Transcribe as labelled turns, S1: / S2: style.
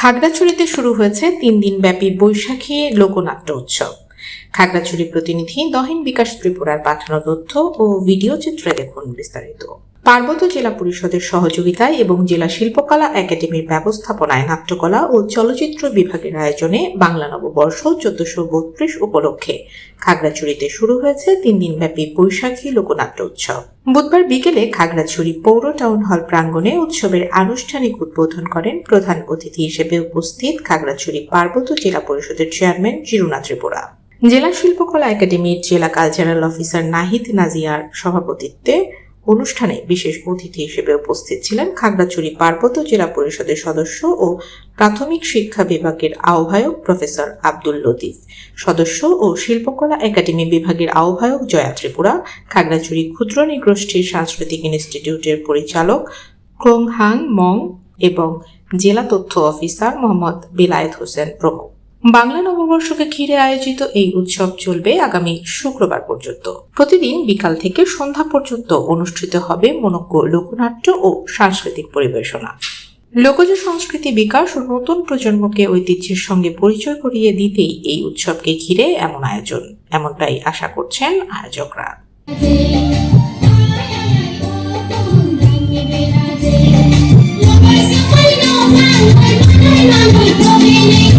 S1: খাগড়াছড়িতে শুরু হয়েছে তিন দিন ব্যাপী বৈশাখী লোকনাট্য উৎসব খাগড়াছড়ি প্রতিনিধি দহিন বিকাশ ত্রিপুরার পাঠানো তথ্য ও ভিডিও চিত্রে দেখুন বিস্তারিত পার্বত্য জেলা পরিষদের সহযোগিতায় এবং জেলা শিল্পকলা একাডেমির ব্যবস্থাপনায় নাট্যকলা ও চলচ্চিত্র বিভাগের আয়োজনে বাংলা নববর্ষ চোদ্দশো বত্রিশ উপলক্ষে খাগড়াছড়িতে শুরু হয়েছে তিন দিনব্যাপী বৈশাখী লোকনাট্য উৎসব বুধবার বিকেলে খাগড়াছড়ি পৌর টাউন হল প্রাঙ্গণে উৎসবের আনুষ্ঠানিক উদ্বোধন করেন প্রধান অতিথি হিসেবে উপস্থিত খাগড়াছড়ি পার্বত্য জেলা পরিষদের চেয়ারম্যান জিরুনা ত্রিপুরা জেলা শিল্পকলা একাডেমির জেলা কালচারাল অফিসার নাহিদ নাজিয়ার সভাপতিত্বে অনুষ্ঠানে বিশেষ অতিথি হিসেবে উপস্থিত ছিলেন খাগড়াছড়ি পার্বত্য জেলা পরিষদের সদস্য ও প্রাথমিক শিক্ষা বিভাগের আহ্বায়ক প্রফেসর আব্দুল লতিফ সদস্য ও শিল্পকলা একাডেমি বিভাগের আহ্বায়ক জয়া ত্রিপুরা খাগড়াছড়ি ক্ষুদ্র নিগোষ্ঠীর সাংস্কৃতিক ইনস্টিটিউটের পরিচালক ক্রোংহাং মং এবং জেলা তথ্য অফিসার মোহাম্মদ বিলায়েত হোসেন প্রমুখ বাংলা নববর্ষকে ঘিরে আয়োজিত এই উৎসব চলবে আগামী শুক্রবার পর্যন্ত প্রতিদিন বিকাল থেকে সন্ধ্যা পর্যন্ত অনুষ্ঠিত হবে মনজ্ঞ লোকনাট্য ও সাংস্কৃতিক পরিবেশনা লোকজ সংস্কৃতি বিকাশ ও নতুন প্রজন্মকে ঐতিহ্যের সঙ্গে পরিচয় করিয়ে দিতেই এই উৎসবকে ঘিরে এমন আয়োজন এমনটাই আশা করছেন আয়োজকরা